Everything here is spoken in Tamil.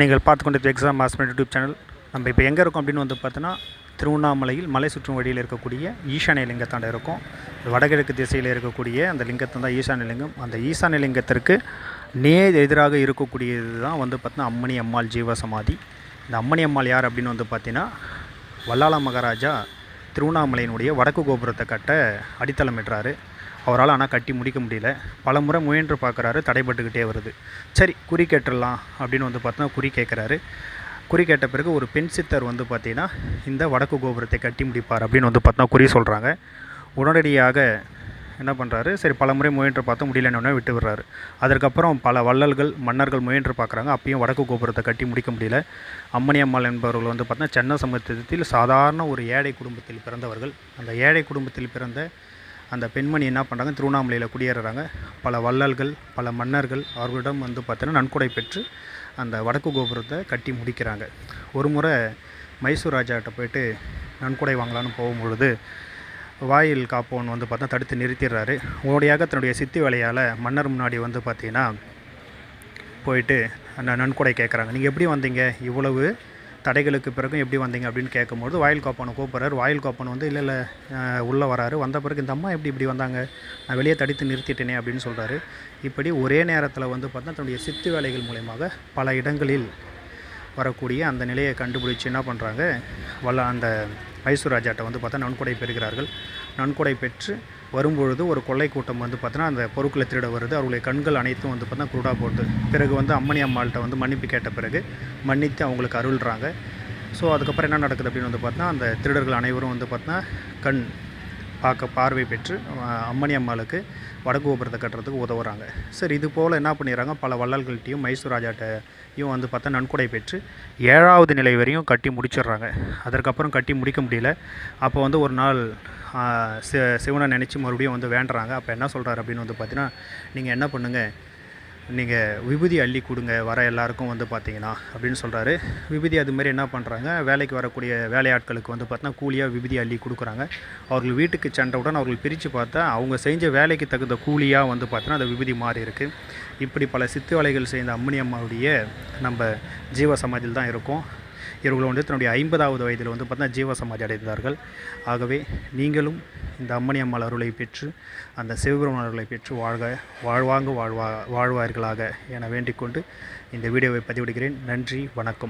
நீங்கள் பார்த்து கொண்டிருக்க எக்ஸாம் மாஸ்மெண்ட் யூடியூப் சேனல் நம்ம இப்போ எங்கே இருக்கோம் அப்படின்னு வந்து பார்த்தோன்னா திருவண்ணாமலையில் மலை சுற்றும் வழியில் இருக்கக்கூடிய ஈசானிய லிங்கத்தாண்ட இருக்கும். வடகிழக்கு திசையில் இருக்கக்கூடிய அந்த லிங்கத்தை தான் ஈசானிய லிங்கம். அந்த ஈசானிய லிங்கத்திற்கு நேர் எதிராக இருக்கக்கூடியது தான் வந்து பார்த்தீங்கன்னா அம்மணி அம்மாள் ஜீவ சமாதி. இந்த அம்மணி அம்மாள் யார் அப்படின்னு வந்து பார்த்தீங்கன்னா வல்லாள மகாராஜா திருவண்ணாமலையினுடைய வடக்கு கோபுரத்தை கட்ட அடித்தளமிடுறாரு. அவரால் ஆனால் கட்டி முடிக்க முடியல. பல முறை முயன்று பார்க்குறாரு தடைபட்டுக்கிட்டே வருது. சரி குறி கேட்டுடலாம் அப்படின்னு வந்து பார்த்தோன்னா குறி கேட்குறாரு. குறி கேட்ட பிறகு ஒரு பெண் சித்தர் வந்து பார்த்தீங்கன்னா இந்த வடக்கு கோபுரத்தை கட்டி முடிப்பார் அப்படின்னு வந்து பார்த்தா குறி சொல்கிறாங்க உடனடியாக என்ன பண்ணுறாரு சரி பல முறை முயன்று பார்த்து முடியலன்னு விட்டு விடுறாரு. அதற்கப்புறம் பல வள்ளல்கள் மன்னர்கள் முயன்று பார்க்குறாங்க. அப்பயும் வடக்கு கோபுரத்தை கட்டி முடிக்க முடியல. அம்மணி அம்மாள் என்பவர்கள் வந்து பார்த்தா சென்னை சமத்துவத்தில் சாதாரண ஒரு ஏழை குடும்பத்தில் பிறந்தவர்கள். அந்த ஏழை குடும்பத்தில் பிறந்த அந்த பெண்மணி என்ன பண்ணுறாங்க திருவண்ணாமலையில் குடியேறுறாங்க. பல வள்ளல்கள் பல மன்னர்கள் அவர்களிடம் வந்து பார்த்தீங்கன்னா நன்கொடை பெற்று அந்த வடக்கு கோபுரத்தை கட்டி முடிக்கிறாங்க. ஒரு முறை மைசூர் ராஜாட்ட போயிட்டு நன்கொடை வாங்கலான்னு போகும்பொழுது வாயில் காப்போன் வந்து பார்த்தா தடுத்து நிறுத்திடுறாரு. ஓடியாக தன்னுடைய சித்தி வேலையால் மன்னர் முன்னாடி வந்து பார்த்தீங்கன்னா போயிட்டு அந்த நன்கொடை கேட்குறாங்க நீங்கள் எப்படி வந்தீங்க? இவ்வளவு தடைகளுக்கு பிறகும் எப்படி வந்தீங்க அப்படின்னு கேட்கும்போது வாயில் காப்பனை கூப்பிட்றாரு. வாயில் காப்பன் வந்து இல்லை இல்லை உள்ளே வராரு. வந்த பிறகு இந்த அம்மா எப்படி இப்படி வந்தாங்க? நான் வெளியே தடித்து நிறுத்திட்டேனே அப்படின்னு சொல்கிறாரு இப்படி ஒரே நேரத்தில் வந்து பார்த்தா தன்னுடைய சித்து வேலைகள் மூலயமாக பல இடங்களில் வரக்கூடிய அந்த நிலையை கண்டுபிடிச்சு என்ன பண்ணுறாங்க வல்ல அந்த மைசூர் ராஜாட்ட வந்து பார்த்தா நன்கொடை பெறுகிறார்கள். நன்கொடை பெற்று வரும்பொழுது ஒரு கொள்ளை கூட்டம் வந்து பார்த்தோன்னா அந்த பொருட்களை திருட வருது. அவருடைய கண்கள் அனைத்தும் வந்து பார்த்தீங்கன்னா குருடா போடுது பிறகு வந்து அம்மணி அம்மாள்கிட்ட வந்து மன்னிப்பு கேட்ட பிறகு மன்னித்து அவங்களுக்கு அருள்றாங்க. ஸோ அதுக்கப்புறம் என்ன நடக்குது அப்படின்னு வந்து பார்த்தீங்கன்னா அந்த திருடர்கள் அனைவரும் வந்து பார்த்தீங்கன்னா கண் பார்க்க பார்வை பெற்று அம்மணி அம்மாளுக்கு வடக்கு கோபுரத்தை கட்டுறதுக்கு உதவுறாங்க. சரி இது போல் என்ன பண்ணிடுறாங்க? பல வள்ளல்கள்ட்டையும் மைசூர் ராஜாட்டையும் வந்து பார்த்தா நன்கொடை பெற்று ஏழாவது நிலை வரையும் கட்டி முடிச்சிடுறாங்க. அதற்கப்புறம் கட்டி முடிக்க முடியல. அப்போ வந்து ஒரு நாள் சி சிவனை நினச்சி மறுபடியும் வந்து வேண்டுறாங்க. அப்போ என்ன சொல்கிறாரு அப்படின்னு வந்து பார்த்தீங்கன்னா நீங்கள் என்ன பண்ணுங்கள் நீங்கள் விபூதி அள்ளி கொடுங்க வர எல்லாருக்கும் வந்து பார்த்தீங்கன்னா அப்படின்னு சொல்கிறாரு விபூதி அதுமாரி என்ன பண்ணுறாங்க வேலைக்கு வரக்கூடிய வேலையாட்களுக்கு வந்து பார்த்தீங்கன்னா கூலியாக விபூதி அள்ளி கொடுக்குறாங்க. அவர்கள் வீட்டுக்கு சென்றவுடன் அவர்கள் பிரித்து பார்த்தா அவங்க செஞ்ச வேலைக்கு தகுந்த கூலியாக வந்து பார்த்தீங்கன்னா அந்த விபூதி மாறி இருக்குது இப்படி பல சித்து வேலைகள் செய்த அம்மணி அம்மாவுடைய நம்ம ஜீவ சமாதியில் தான் இருக்கோம். இவர்கள் வந்து தன்னுடைய ஐம்பதாவது வயதில் வந்து பார்த்தீங்கன்னா ஜீவ சமாதி அடைந்தார்கள். ஆகவே நீங்களும் இந்த அம்மணி அம்மாள் அருளை பெற்று அந்த சிவபெருமான் அருளை பெற்று வாழ்க வாழ்வாங்கு வாழ்வா வாழ்வார்களாக என வேண்டிக்கொண்டு இந்த வீடியோவை பதிவிடுகிறேன். நன்றி வணக்கம்.